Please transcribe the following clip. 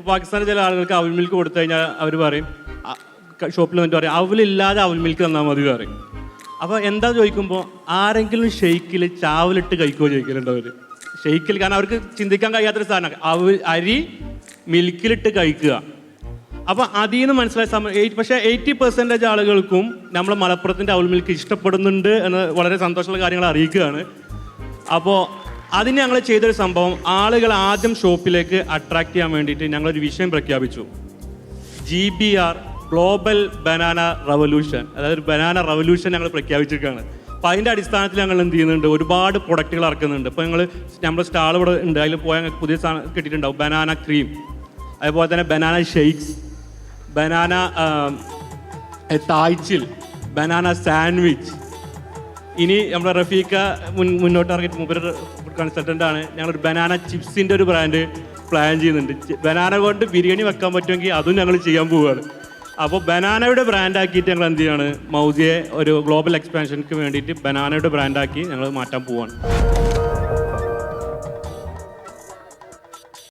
ഇപ്പോൾ പാകിസ്ഥാനിൽ ചില ആളുകൾക്ക് അവൽ മിൽക്ക് കൊടുത്തു കഴിഞ്ഞാൽ അവർ പറയും ഷോപ്പിൽ വന്നിട്ട് പറയും അവലില്ലാതെ അവൽ മിൽക്ക് തന്നാൽ മതി പറയും. അപ്പോൾ എന്താ ചോദിക്കുമ്പോൾ ആരെങ്കിലും ഷെയ്ക്കിൽ ചാവലിട്ട് കഴിക്കുമോ ചോദിക്കലുണ്ട് അവർ ഷെയ്ക്കിൽ കാരണം അവർക്ക് ചിന്തിക്കാൻ കഴിയാത്തൊരു സാധനം അവ അരി മിൽക്കിലിട്ട് കഴിക്കുക. അപ്പോൾ അതിൽ നിന്ന് മനസ്സിലായ സമയം പക്ഷേ എയ്റ്റി പെർസെന്റേജ് ആളുകൾക്കും നമ്മൾ മലപ്പുറത്തിന്റെ അവൽ മിൽക്ക് ഇഷ്ടപ്പെടുന്നുണ്ട് എന്ന് വളരെ സന്തോഷമുള്ള കാര്യങ്ങൾ അറിയിക്കുകയാണ്. അപ്പോൾ അതിന് ഞങ്ങൾ ചെയ്തൊരു സംഭവം. ആളുകൾ ആദ്യം ഷോപ്പിലേക്ക് അട്രാക്ട് ചെയ്യാൻ വേണ്ടിയിട്ട് ഞങ്ങളൊരു വിഷയം പ്രഖ്യാപിച്ചു. G B R global banana revolution അതായത് ബനാന റവല്യൂഷൻ ഞങ്ങൾ പ്രഖ്യാപിച്ചിരിക്കുകയാണ്. അപ്പോൾ അതിന്റെ അടിസ്ഥാനത്തിൽ ഞങ്ങൾ എന്ത് ചെയ്യുന്നുണ്ട്? ഒരുപാട് പ്രൊഡക്റ്റുകൾ ഇറക്കുന്നുണ്ട്. ഇപ്പോൾ ഞങ്ങൾ നമ്മുടെ സ്റ്റാൾ ഇവിടെ ഉണ്ട്. അതിൽ പോയാൽ പുതിയ സാധനം കിട്ടിയിട്ടുണ്ടാവും. ബനാന ക്രീം അതുപോലെ തന്നെ ബനാന ഷെയ്ക്സ് ബനാന തായ്ച്ചിൽ. ബനാന സാൻഡ്വിച്ച് ഇനി നമ്മുടെ റഫീഖ മുൻ മുന്നോട്ട് ഇറങ്ങിയിട്ട് മൂപ്പര് ഫുഡ് കൺസൾട്ടന്റ് ആണ്. ഞങ്ങളൊരു ബനാന ചിപ്സിന്റെ ഒരു ബ്രാൻഡ് പ്ലാൻ ചെയ്യുന്നുണ്ട്. ബനാന കൊണ്ട് ബിരിയാണി വെക്കാൻ പറ്റുമെങ്കിൽ അതും ഞങ്ങൾ ചെയ്യാൻ പോവുകയാണ് അപ്പോൾ ബനാനയുടെ ബ്രാൻഡാക്കിയിട്ട് ഞങ്ങൾ എന്ത് ചെയ്യാണ്? മൗജിയെ ഒരു ഗ്ലോബൽ എക്സ്പാൻഷൻക്ക് വേണ്ടിയിട്ട് ബനാനയുടെ ബ്രാൻഡാക്കി ഞങ്ങൾ മാറ്റാൻ പോവുകയാണ്